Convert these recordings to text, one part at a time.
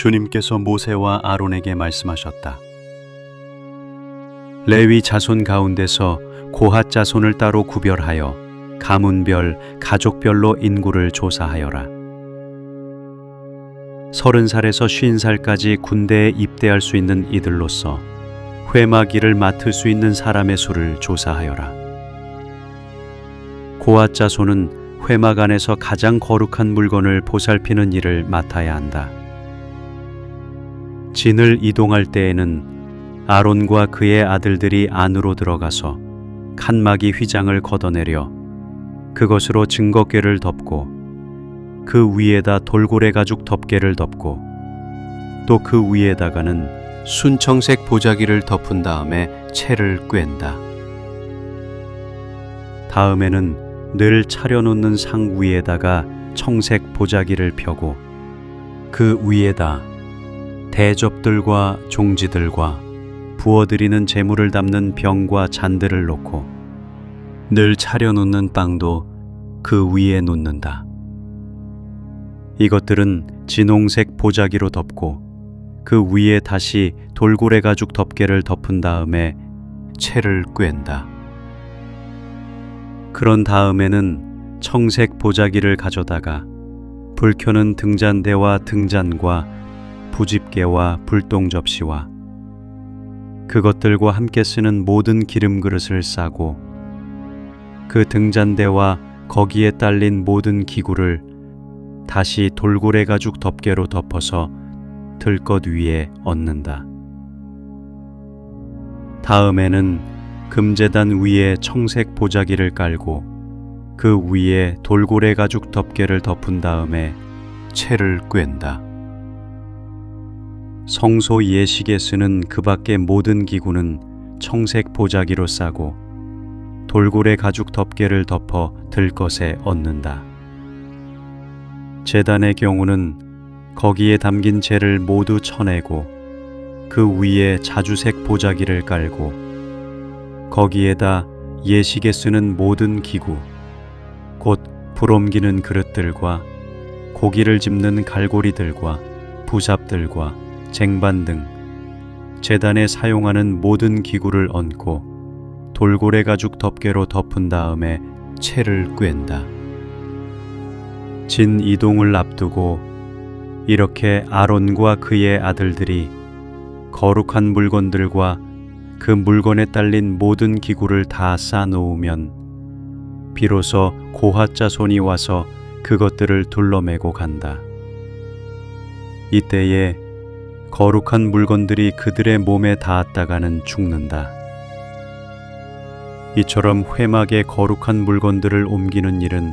주님께서 모세와 아론에게 말씀하셨다. 레위 자손 가운데서 고핫 자손을 따로 구별하여 가문별, 가족별로 인구를 조사하여라. 서른 살에서 쉰 살까지 군대에 입대할 수 있는 이들로서 회마기를 맡을 수 있는 사람의 수를 조사하여라. 고핫 자손은 회막 안에서 가장 거룩한 물건을 보살피는 일을 맡아야 한다. 진을 이동할 때에는 아론과 그의 아들들이 안으로 들어가서 칸막이 휘장을 걷어내려 그것으로 증거궤를 덮고 그 위에다 돌고래 가죽 덮개를 덮고 또 그 위에다가는 순청색 보자기를 덮은 다음에 채를 꿰다. 다음에는 늘 차려놓는 상 위에다가 청색 보자기를 펴고 그 위에다 대접들과 종지들과 부어드리는 재물을 담는 병과 잔들을 놓고 늘 차려놓는 빵도 그 위에 놓는다. 이것들은 진홍색 보자기로 덮고 그 위에 다시 돌고래 가죽 덮개를 덮은 다음에 채를 꿰다. 그런 다음에는 청색 보자기를 가져다가 불 켜는 등잔대와 등잔과 부집개와 불똥 접시와 그것들과 함께 쓰는 모든 기름 그릇을 싸고 그 등잔대와 거기에 딸린 모든 기구를 다시 돌고래 가죽 덮개로 덮어서 들것 위에 얹는다. 다음에는 금재단 위에 청색 보자기를 깔고 그 위에 돌고래 가죽 덮개를 덮은 다음에 채를 꿰다. 성소 예식에 쓰는 그 밖의 모든 기구는 청색 보자기로 싸고 돌고래 가죽 덮개를 덮어 들것에 얹는다. 재단의 경우는 거기에 담긴 재를 모두 쳐내고 그 위에 자주색 보자기를 깔고 거기에다 예식에 쓰는 모든 기구, 곧 불옮기는 그릇들과 고기를 집는 갈고리들과 부삽들과 쟁반 등 재단에 사용하는 모든 기구를 얹고 돌고래 가죽 덮개로 덮은 다음에 채를 꿰다. 진 이동을 앞두고 이렇게 아론과 그의 아들들이 거룩한 물건들과 그 물건에 딸린 모든 기구를 다 쌓아놓으면 비로소 고핫 자손이 와서 그것들을 둘러매고 간다. 이때에 거룩한 물건들이 그들의 몸에 닿았다가는 죽는다. 이처럼 회막에 거룩한 물건들을 옮기는 일은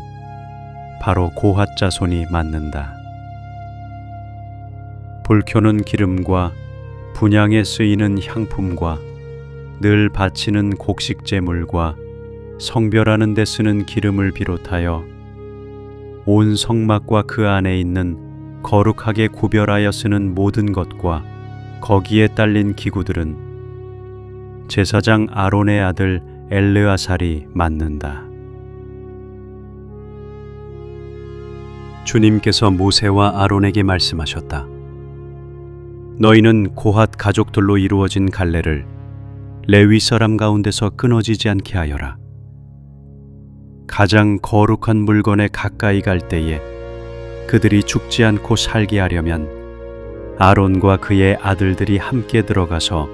바로 고핫 자손이 맡는다. 불켜는 기름과 분양에 쓰이는 향품과 늘 바치는 곡식 제물과 성별하는 데 쓰는 기름을 비롯하여 온 성막과 그 안에 있는 거룩하게 구별하여 쓰는 모든 것과 거기에 딸린 기구들은 제사장 아론의 아들 엘르아살이 맡는다. 주님께서 모세와 아론에게 말씀하셨다. 너희는 고핫 가족들로 이루어진 갈래를 레위 사람 가운데서 끊어지지 않게 하여라. 가장 거룩한 물건에 가까이 갈 때에 그들이 죽지 않고 살게 하려면 아론과 그의 아들들이 함께 들어가서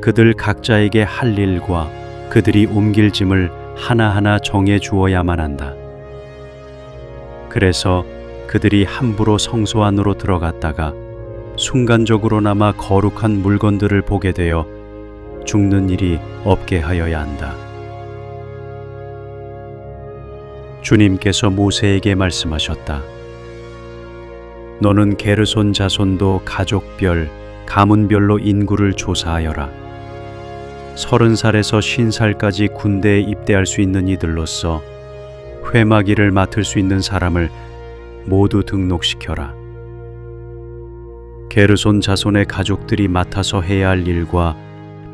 그들 각자에게 할 일과 그들이 옮길 짐을 하나하나 정해 주어야만 한다. 그래서 그들이 함부로 성소 안으로 들어갔다가 순간적으로나마 거룩한 물건들을 보게 되어 죽는 일이 없게 하여야 한다. 주님께서 모세에게 말씀하셨다. 너는 게르손 자손도 가족별, 가문별로 인구를 조사하여라. 서른 살에서 쉰 살까지 군대에 입대할 수 있는 이들로서 회마기를 맡을 수 있는 사람을 모두 등록시켜라. 게르손 자손의 가족들이 맡아서 해야 할 일과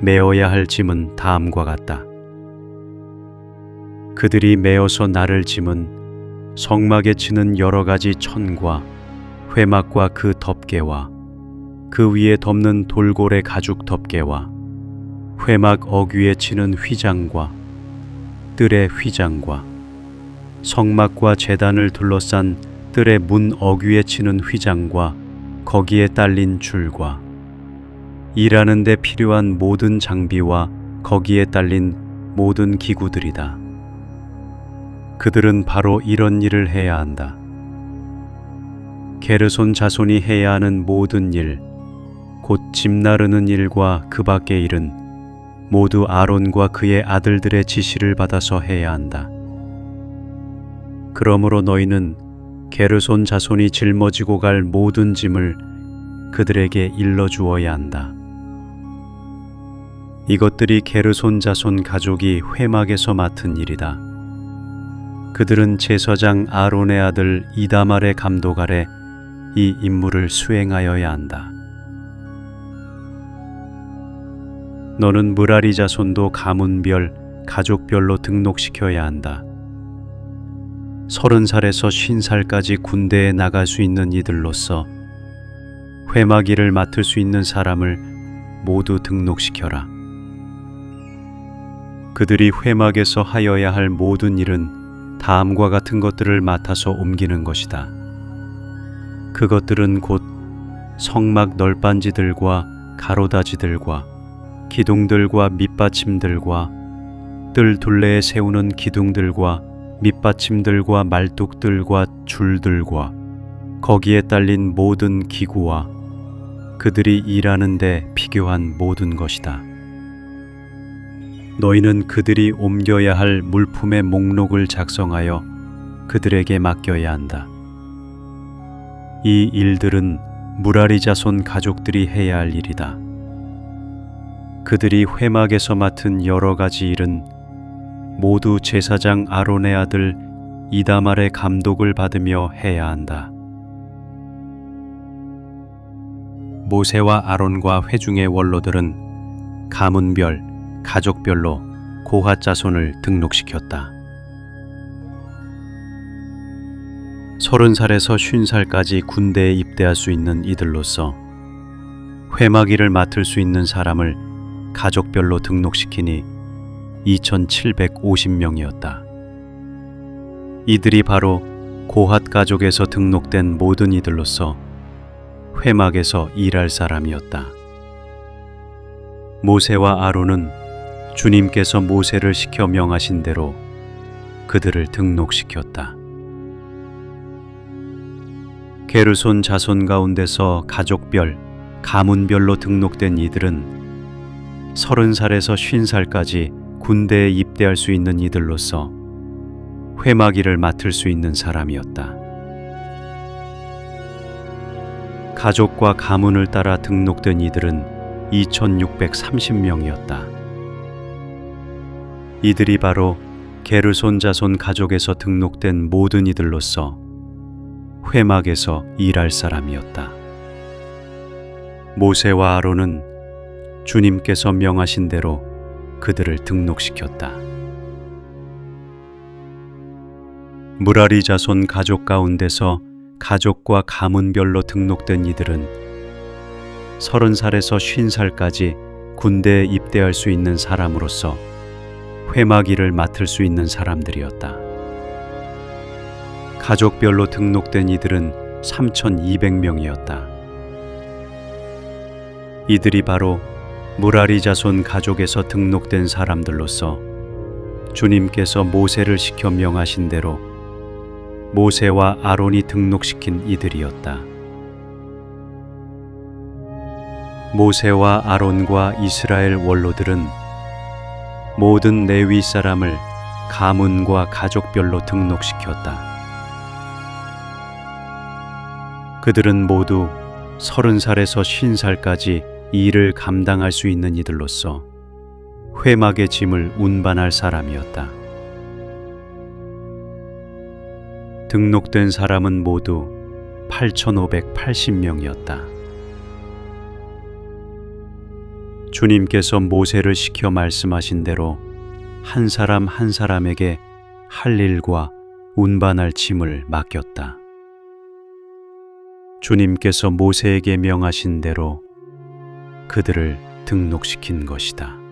메어야 할 짐은 다음과 같다. 그들이 메어서 나를 짐은 성막에 치는 여러 가지 천과 회막과 그 덮개와 그 위에 덮는 돌고래 가죽 덮개와 회막 어귀에 치는 휘장과 뜰의 휘장과 성막과 재단을 둘러싼 뜰의 문 어귀에 치는 휘장과 거기에 딸린 줄과 일하는 데 필요한 모든 장비와 거기에 딸린 모든 기구들이다. 그들은 바로 이런 일을 해야 한다. 게르손 자손이 해야 하는 모든 일, 곧 집 나르는 일과 그 밖의 일은 모두 아론과 그의 아들들의 지시를 받아서 해야 한다. 그러므로 너희는 게르손 자손이 짊어지고 갈 모든 짐을 그들에게 일러 주어야 한다. 이것들이 게르손 자손 가족이 회막에서 맡은 일이다. 그들은 제사장 아론의 아들 이다말의 감독 아래 이 임무를 수행하여야 한다. 너는 무라리 자손도 가문별, 가족별로 등록시켜야 한다. 서른 살에서 쉰 살까지 군대에 나갈 수 있는 이들로서 일을 맡을 수 있는 사람을 모두 등록시켜라. 그들이 회막에서 하여야 할 모든 일은 다음과 같은 것들을 맡아서 옮기는 것이다. 그것들은 곧 성막 널빤지들과 가로다지들과 기둥들과 밑받침들과 뜰 둘레에 세우는 기둥들과 밑받침들과 말뚝들과 줄들과 거기에 딸린 모든 기구와 그들이 일하는데 필요한 모든 것이다. 너희는 그들이 옮겨야 할 물품의 목록을 작성하여 그들에게 맡겨야 한다. 이 일들은 무라리 자손 가족들이 해야 할 일이다. 그들이 회막에서 맡은 여러 가지 일은 모두 제사장 아론의 아들 이다말의 감독을 받으며 해야 한다. 모세와 아론과 회중의 원로들은 가문별, 가족별로 고핫 자손을 등록시켰다. 서른 살에서 쉰 살까지 군대에 입대할 수 있는 이들로서 회마기를 맡을 수 있는 사람을 가족별로 등록시키니 2,750명이었다. 이들이 바로 고핫 가족에서 등록된 모든 이들로서 회막에서 일할 사람이었다. 모세와 아론은 주님께서 모세를 시켜 명하신 대로 그들을 등록시켰다. 게르손 자손 가운데서 가족별, 가문별로 등록된 이들은 서른 살에서 쉰 살까지 군대에 입대할 수 있는 이들로서 회마기를 맡을 수 있는 사람이었다. 가족과 가문을 따라 등록된 이들은 2,630명이었다. 이들이 바로 게르손 자손 가족에서 등록된 모든 이들로서 회막에서 일할 사람이었다. 모세와 아론은 주님께서 명하신 대로 그들을 등록시켰다. 무라리 자손 가족 가운데서 가족과 가문별로 등록된 이들은 서른 살에서 쉰 살까지 군대에 입대할 수 있는 사람으로서 회마기를 맡을 수 있는 사람들이었다. 가족별로 등록된 이들은 3,200명이었다. 이들이 바로 무라리 자손 가족에서 등록된 사람들로서 주님께서 모세를 시켜 명하신 대로 모세와 아론이 등록시킨 이들이었다. 모세와 아론과 이스라엘 원로들은 모든 레위 사람을 가문과 가족별로 등록시켰다. 그들은 모두 서른 살에서 쉰 살까지 일을 감당할 수 있는 이들로서 회막의 짐을 운반할 사람이었다. 등록된 사람은 모두 8,580명이었다. 주님께서 모세를 시켜 말씀하신 대로 한 사람 한 사람에게 할 일과 운반할 짐을 맡겼다. 주님께서 모세에게 명하신 대로 그들을 등록시킨 것이다.